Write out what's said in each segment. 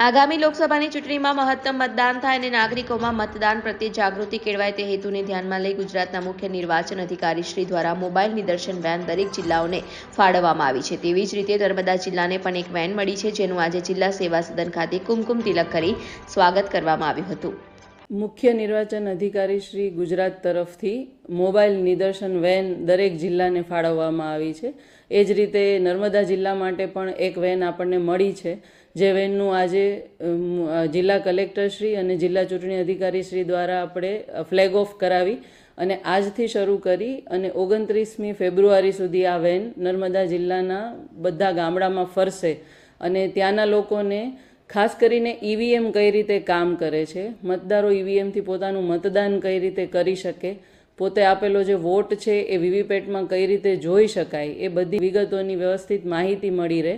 આગામી લોકસભાની ચૂંટણીમાં મહત્તમ મતદાન થાય અને નાગરિકોમાં મતદાન પ્રત્યે જાગૃતિ કેળવાય તે હેતુને ધ્યાનમાં લઈ ગુજરાતના મુખ્ય નિર્વાચન અધિકારી શ્રી દ્વારા મોબાઈલ નિદર્શન વેન દરેક જિલ્લાઓને ફાળવવામાં આવી છે. તેવી જ રીતે નર્મદા જિલ્લાને પણ એક વેન મળી છે, જેનું આજે જિલ્લા સેવા સદન ખાતે કુમકુમ તિલક કરી સ્વાગત કરવામાં આવ્યું હતું. મુખ્ય નિર્વાચન અધિકારી શ્રી ગુજરાત તરફથી મોબાઈલ નિદર્શન વેન દરેક જિલ્લાને ફાળવવામાં આવી છે. એ જ રીતે નર્મદા જિલ્લા માટે પણ એક વેન આપણને મળી છે. જે વેનનું આજે જિલ્લા કલેક્ટરશ્રી અને જિલ્લા ચૂંટણી અધિકારી શ્રી દ્વારા આપણે ફ્લેગ ઓફ કરાવી અને આજથી શરૂ કરી અને ઓગણત્રીસમી ફેબ્રુઆરી સુધી આ વેન નર્મદા જિલ્લાના બધા ગામડામાં ફરશે અને ત્યાંના લોકોને ખાસ કરીને ઈવીએમ કઈ રીતે કામ કરે છે, મતદારો ઈવીએમથી પોતાનું મતદાન કઈ રીતે કરી શકે, પોતે આપેલો જે વોટ છે એ વીવીપેટમાં કઈ રીતે જોઈ શકાય, એ બધી વિગતોની વ્યવસ્થિત માહિતી મળી રહે.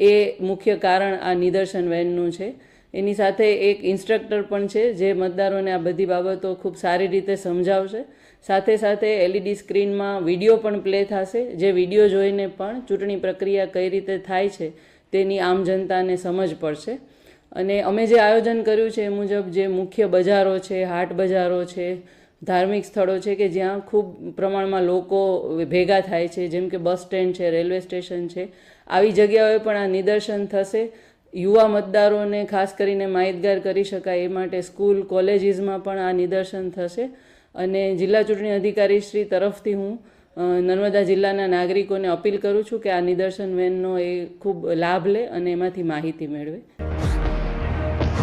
એ મુખ્ય કારણ આ નિદર્શન વેનનું છે. એની સાથે એક ઇન્સ્ટ્રક્ટર પણ છે જે મતદારોને આ બધી બાબતો ખૂબ સારી રીતે સમજાવશે. સાથે સાથે એલઈડી સ્ક્રીનમાં વીડિયો પણ પ્લે થશે. જે વીડિયો જોઈને પણ ચૂંટણી પ્રક્રિયા કઈ રીતે થાય છે તેની આમ જનતાને સમજ પડશે. અને અમે જે આયોજન કર્યું છે એ મુજબ જે મુખ્ય બજારો છે, હાટ બજારો છે ધાર્મિક સ્થળો છે કે જ્યાં ખૂબ પ્રમાણમાં લોકો ભેગા થાય છે, જેમ કે બસ સ્ટેન્ડ છે, રેલવે સ્ટેશન છે, આવી જગ્યાઓએ પણ આ નિદર્શન થશે. યુવા મતદારોને ખાસ કરીને માહિતગાર કરી શકાય એ માટે સ્કૂલ, કોલેજીસમાં પણ આ નિદર્શન થશે. અને જિલ્લા ચૂંટણી અધિકારી શ્રી તરફથી હું નર્મદા જિલ્લાના નાગરિકોને અપીલ કરું છું કે આ નિદર્શન વેનનો એ ખૂબ લાભ લે અને એમાંથી માહિતી મેળવે.